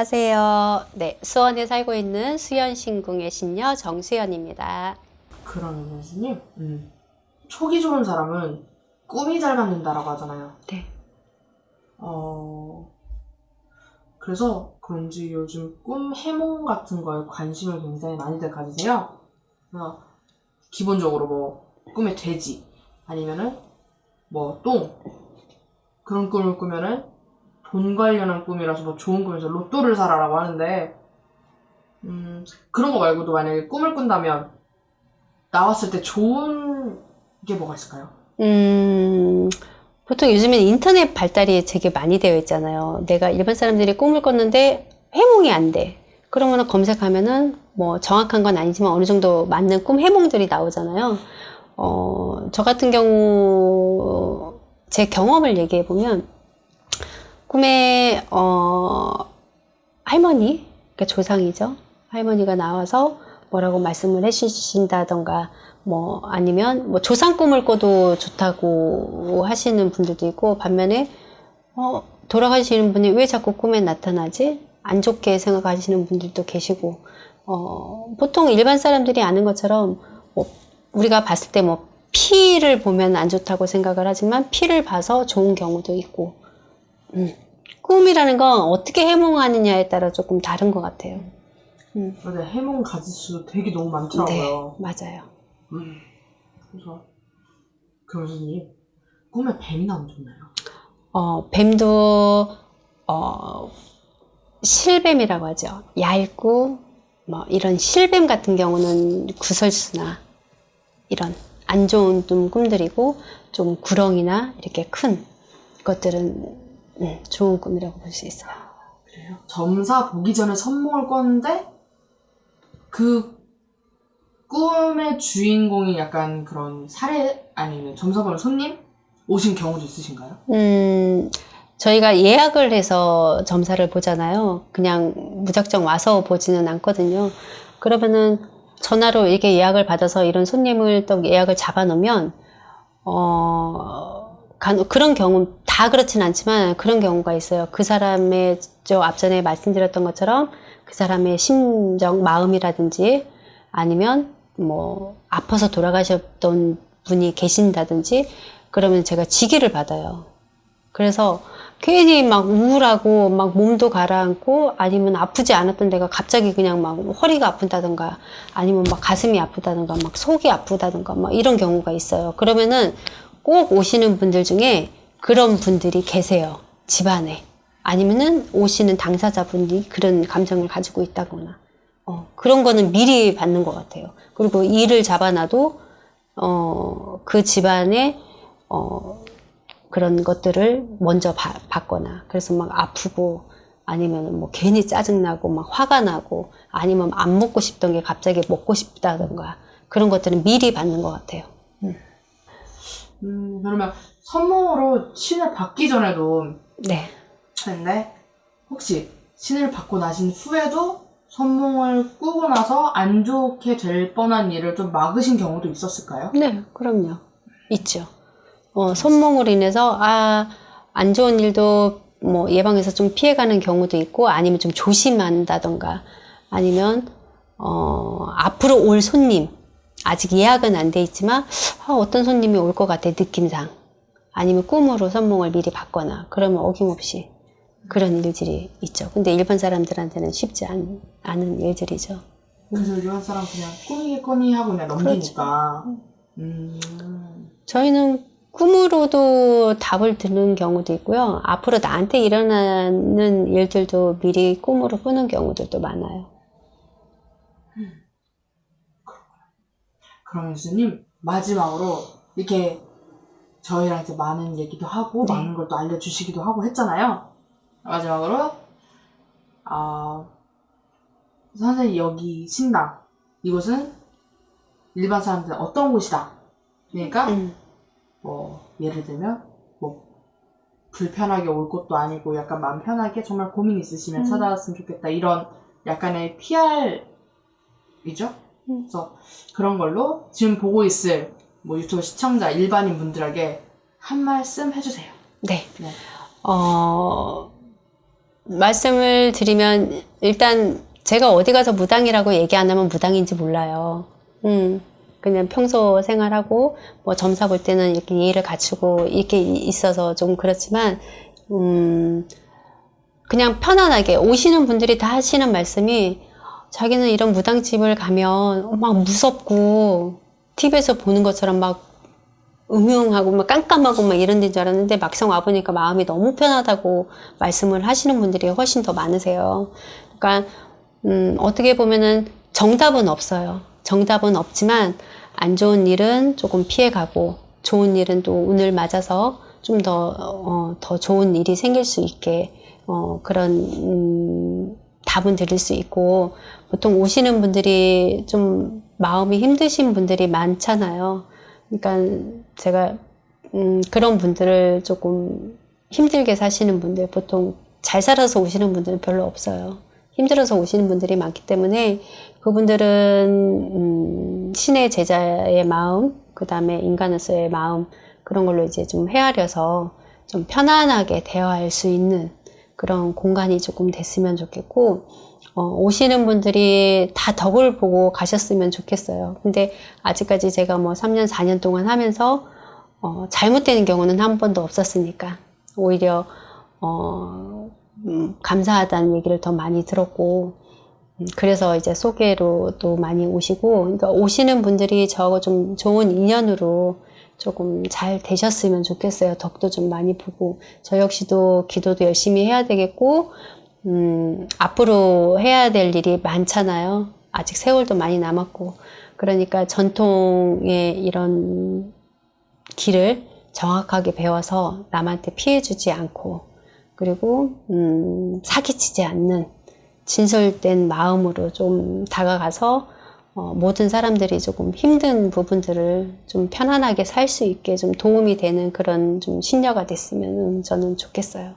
안녕하세요. 네, 수원에 살고 있는 수연신궁의 신녀 정수연입니다. 그러면 교수님, 음, 촉이 좋은 사람은 꿈이 잘 맞는다라고 하잖아요. 네. 어, 그래서 그런지 요즘 꿈 해몽 같은 거에 관심을 굉장히 많이들 가지세요. 그래서 기본적으로 뭐 꿈에 돼지 아니면은 뭐 똥 그런 꿈을 꾸면은 돈 관련한 꿈이라서 뭐 좋은 꿈에서 로또를 사라라고 하는데 음, 그런 거 말고도 만약에 꿈을 꾼다면 나왔을 때 좋은 게 뭐가 있을까요? 음, 보통 요즘엔 인터넷 발달이 되게 많이 되어 있잖아요. 내가 일반 사람들이 꿈을 꿨는데 해몽이 안 돼. 그러면 검색하면은 뭐 정확한 건 아니지만 어느 정도 맞는 꿈 해몽들이 나오잖아요. 어, 저 같은 경우, 제 경험을 얘기해 보면, 꿈에, 어, 할머니, 그러니까 조상이죠. 할머니가 나와서 뭐라고 말씀을 해주신다던가, 뭐, 아니면, 뭐, 조상 꿈을 꿔도 좋다고 하시는 분들도 있고, 반면에, 어, 돌아가시는 분이 왜 자꾸 꿈에 나타나지? 안 좋게 생각하시는 분들도 계시고, 어, 보통 일반 사람들이 아는 것처럼, 뭐, 우리가 봤을 때 뭐, 피를 보면 안 좋다고 생각을 하지만, 피를 봐서 좋은 경우도 있고, 음. 꿈이라는 건 어떻게 해몽하느냐에 따라 조금 다른 것 같아요. 음. 해몽 가지수도 되게 너무 네, 많더라고요. 맞아요. 음. 그래서 그 교수님 꿈에 뱀이 나오면 좋나요? 어, 뱀도, 어, 실뱀이라고 하죠. 얇고, 뭐, 이런 실뱀 같은 경우는 구설수나, 이런 안 좋은 좀 꿈들이고, 좀 구렁이나 이렇게 큰 것들은, 음, 좋은 꿈이라고 볼 수 있어요. 그래요? 점사 보기 전에 선몽을 꿨는데 그 꿈의 주인공이 약간 그런 사례 아니면 점사 보는 손님 오신 경우도 있으신가요? 음, 저희가 예약을 해서 점사를 보잖아요. 그냥 무작정 와서 보지는 않거든요. 그러면은 전화로 이렇게 예약을 받아서 이런 손님을 또 예약을 잡아 놓으면, 어, 간- 그런 경우, 다 그렇진 않지만 그런 경우가 있어요. 그 사람의, 저 앞전에 말씀드렸던 것처럼 그 사람의 심정, 마음이라든지 아니면 뭐, 아파서 돌아가셨던 분이 계신다든지 그러면 제가 지기를 받아요. 그래서 괜히 막 우울하고 막 몸도 가라앉고 아니면 아프지 않았던 데가 갑자기 그냥 막 허리가 아프다든가 아니면 막 가슴이 아프다든가 막 속이 아프다든가 막 이런 경우가 있어요. 그러면은 꼭 오시는 분들 중에 그런 분들이 계세요. 집안에. 아니면은 오시는 당사자분이 그런 감정을 가지고 있다거나. 어, 그런 거는 미리 받는 것 같아요. 그리고 일을 잡아놔도, 어, 그 집안에, 어, 그런 것들을 먼저 바- 받거나, 그래서 막 아프고, 아니면 뭐 괜히 짜증나고, 막 화가 나고, 아니면 안 먹고 싶던 게 갑자기 먹고 싶다던가, 그런 것들은 미리 받는 것 같아요. 음, 그러면 선몽으로 신을 받기 전에도 네. 했는데 혹시 신을 받고 나신 후에도 선몽을 꾸고 나서 안 좋게 될 뻔한 일을 좀 막으신 경우도 있었을까요? 네, 그럼요. 있죠. 어, 손몽으로 인해서, 아, 안 좋은 일도 뭐 예방해서 좀 피해가는 경우도 있고, 아니면 좀 조심한다던가, 아니면, 어, 앞으로 올 손님, 아직 예약은 안 돼 있지만, 아, 어떤 손님이 올 것 같아, 느낌상. 아니면 꿈으로 선몽을 미리 받거나, 그러면 어김없이 그런 일들이 있죠. 근데 일반 사람들한테는 쉽지 않, 않은 일들이죠. 그래서 일반 사람 그냥 꿈이겠거니 하고 그냥 넘기니까 음, 저희는 꿈으로도 답을 듣는 경우도 있고요. 앞으로 나한테 일어나는 일들도 미리 꿈으로 꾸는 경우들도 많아요. 그럼 교수님 마지막으로 이렇게 저희랑 이제 많은 얘기도 하고 네. 많은 걸 또 알려주시기도 하고 했잖아요. 마지막으로 아 선생님 여기 신당 이곳은 일반 사람들 어떤 곳이다. 그러니까 음, 뭐 예를 들면 뭐 불편하게 올 것도 아니고 약간 마음 편하게 정말 고민 있으시면 음. 찾아왔으면 좋겠다 이런 약간의 PR이죠. 음. 그래서 그런 걸로 지금 보고 있을 뭐 유튜브 시청자 일반인 분들에게 한 말씀 해주세요. 네. 네. 어, 말씀을 드리면 일단 제가 어디 가서 무당이라고 얘기 안 하면 무당인지 몰라요. 음, 그냥 평소 생활하고 뭐 점사 볼 때는 이렇게 예의를 갖추고 이렇게 이- 있어서 좀 그렇지만 음, 그냥 편안하게 오시는 분들이 다 하시는 말씀이 자기는 이런 무당집을 가면 막 무섭고 TV에서 보는 것처럼 막 음흉하고 막 깜깜하고 막 이런 데인 줄 알았는데 막상 와보니까 마음이 너무 편하다고 말씀을 하시는 분들이 훨씬 더 많으세요. 그러니까 음, 어떻게 보면은 정답은 없어요. 정답은 없지만 안 좋은 일은 조금 피해가고 좋은 일은 또 운을 맞아서 좀더 어, 더 좋은 일이 생길 수 있게 어, 그런 음, 답은 드릴 수 있고 보통 오시는 분들이 좀 마음이 힘드신 분들이 많잖아요. 그러니까 제가 음, 그런 분들을 조금 힘들게 사시는 분들 보통 잘 살아서 오시는 분들은 별로 없어요. 힘들어서 오시는 분들이 많기 때문에 그분들은 음, 신의 제자의 마음, 그 다음에 인간으로서의 마음 그런 걸로 이제 좀 헤아려서 좀 편안하게 대화할 수 있는 그런 공간이 조금 됐으면 좋겠고 어, 오시는 분들이 다 덕을 보고 가셨으면 좋겠어요. 근데 아직까지 제가 뭐 3년, 4년 동안 하면서 어, 잘못되는 경우는 한 번도 없었으니까 오히려 어, 음, 감사하다는 얘기를 더 많이 들었고 음, 그래서 이제 소개로 또 많이 오시고 그러니까 오시는 분들이 저하고 좀 좋은 인연으로 조금 잘 되셨으면 좋겠어요. 덕도 좀 많이 보고 저 역시도 기도도 열심히 해야 되겠고 음, 앞으로 해야 될 일이 많잖아요. 아직 세월도 많이 남았고 그러니까 전통의 이런 길을 정확하게 배워서 남한테 피해주지 않고 그리고 음, 사기치지 않는 진솔된 마음으로 좀 다가가서 어, 모든 사람들이 조금 힘든 부분들을 좀 편안하게 살 수 있게 좀 도움이 되는 그런 좀 신녀가 됐으면 저는 좋겠어요.